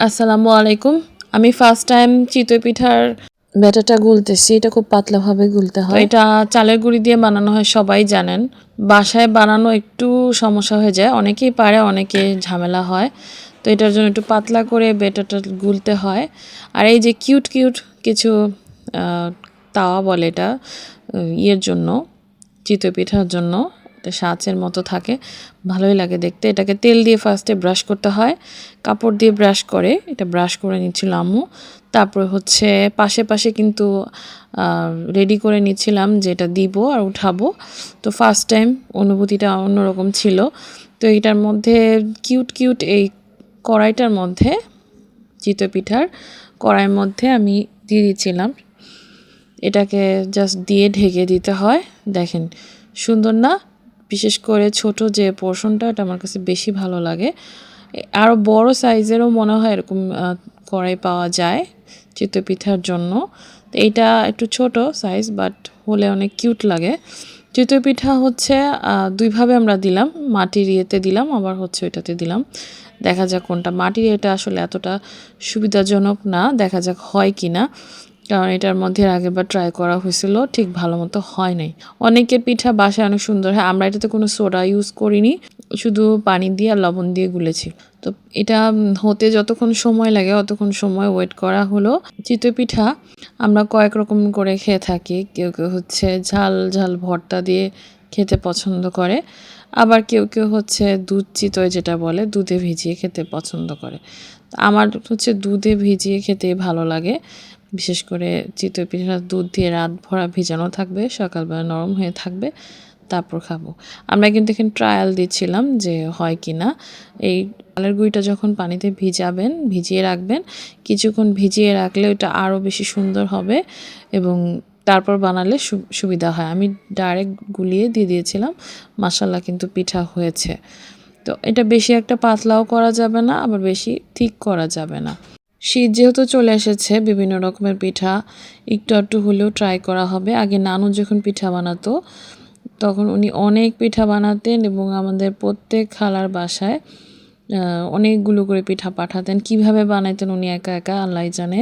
আসসালামু আলাইকুম। আমি ফার্স্ট টাইম চিতই পিঠার ব্যাটাটা গুলতেছি, এটা খুব পাতলাভাবে গুলতে হয়। এটা চালের গুঁড়ি দিয়ে বানানো হয়, সবাই জানেন। বাসায় বানানো একটু সমস্যা হয়ে যায়। অনেকেই পারে, অনেকে ঝামেলা হয়। তো এটার জন্য একটু পাতলা করে বেটাটা গুলতে হয়। আর এই যে কিউট কিউট কিছু তাওয়া বলে এটা ইয়ের জন্য, চিতই পিঠার জন্য। সাঁচের মতো থাকে। ভালোই লাগে দেখতে। এটাকে তেল দিয়ে ফার্স্টে ব্রাশ করতে হয়। কাপড় দিয়ে ব্রাশ করে। এটা ব্রাশ করে নিচ্ছিল আম্মু। তারপর হচ্ছে পাশে পাশে কিন্তু রেডি করে নিচ্ছিলাম যে এটা দিব আর উঠাবো। তো ফার্স্ট টাইম অনুভূতিটা অন্যরকম ছিল। তো এটার মধ্যে কিউট কিউট এই কড়াইটার মধ্যে চিতই পিঠার কড়াইয়ের মধ্যে আমি দিয়ে দিচ্ছিলাম। এটাকে জাস্ট দিয়ে ঢেকে দিতে হয়। দেখেন, সুন্দর না? বিশেষ করে ছোট যে পোর্শনটা এটা আমার কাছে বেশি ভালো লাগে। আরও বড় সাইজেরও মনে হয় এরকম কড়াই পাওয়া যায় চিতই পিঠার জন্য এইটা একটু ছোট সাইজ বাট হলে অনেক কিউট লাগে। চিতই পিঠা হচ্ছে দুইভাবে আমরা দিলাম। মাটির ইয়েতে দিলাম, আবার হচ্ছে ওইটাতে দিলাম। দেখা যাক কোনটা। মাটির এটা আসলে এতটা সুবিধাজনক না, দেখা যাক হয় কি না কারণ এটার মধ্যে আগেরবার ট্রাই করা হয়েছিল, ঠিক ভালো মতো হয় নাই। অনেকের পিঠা বাসায় অনেক সুন্দর হয়, আমরা এটাতে কোনো সোডা ইউজ করিনি, শুধু পানি দিয়ে আর লবণ দিয়ে গুলেছি। তো এটা হতে যতক্ষণ সময় লাগে, অতক্ষণ সময় ওয়েট করা হলো। চিতই পিঠা আমরা কয়েক রকম করে খেয়ে থাকি, কেউ কেউ হচ্ছে ঝাল ঝাল ভর্তা দিয়ে খেতে পছন্দ করে, আবার কেউ কেউ হচ্ছে দুধ চিতই যেটা বলে, দুধে ভিজিয়ে খেতে পছন্দ করে। আমার হচ্ছে দুধে ভিজিয়ে খেতে ভালো লাগে। বিশেষ করে চিতই পিঠা দুধ দিয়ে রাত ভরা ভিজানো থাকবে, সকালবেলা নরম হয়ে থাকবে, তারপর খাব। আমরা কিন্তু এখানে ট্রায়াল দিচ্ছিলাম যে হয় কি না এই চালের গুঁড়িটা যখন পানিতে ভিজাবেন, ভিজিয়ে রাখবেন, কিছুক্ষণ ভিজিয়ে রাখলে ওটা আরও বেশি সুন্দর হবে এবং তারপর বানালে সুবিধা হয়। আমি ডাইরেক্ট গুলিয়ে দিয়ে দিয়েছিলাম মাসাল্লা কিন্তু পিঠা হয়েছে। তো এটা বেশি একটা পাতলাও করা যাবে না, আবার বেশি ঠিক করা যাবে না। শীত যেহেতু চলে এসেছে, বিভিন্ন রকমের পিঠা একটু একটু হলেও ট্রাই করা হবে। আগে নানু যখন পিঠা বানাতো, তখন উনি অনেক পিঠা বানাতেন এবং আমাদের প্রত্যেক খালার বাসায় অনেকগুলো করে পিঠা পাঠাতেন। কীভাবে বানাইতেন উনি একা একা আল্লাহ জানে।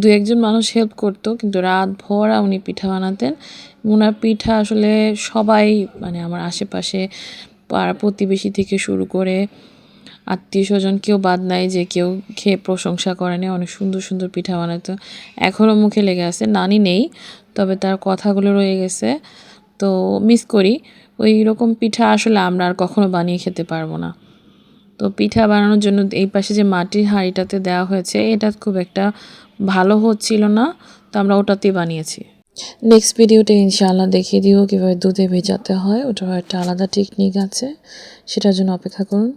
দু একজন মানুষ হেল্প করতো, কিন্তু রাত ভরা উনি পিঠা বানাতেন। ওনার পিঠা আসলে সবাই মানে আমার আশেপাশে পাড়া প্রতিবেশী থেকে শুরু করে আত্মীয় স্বজন কেউ বাদ নাই যে কেউ খেয়ে প্রশংসা করেনি অনেক সুন্দর সুন্দর পিঠা বানাতো এখনও মুখে লেগে আছে, নানি নেই, তবে তার কথাগুলো রয়ে গেছে। তো মিস করি, ওই রকম পিঠা আসলে আমরা আর কখনো বানিয়ে খেতে পারব না। তো পিঠা বানানোর জন্য এই পাশে যে মাটির হাঁড়িটাতে দেওয়া হয়েছে, এটা খুব একটা ভালো হচ্ছিল না, তো আমরা ওটাতেই বানিয়েছি। নেক্সট ভিডিওতে ইনশাআল্লাহ দেখিয়ে দিব কীভাবে দুধে ভেজাতে হয়, ওটার একটা আলাদা টেকনিক আছে, সেটার জন্য অপেক্ষা করুন।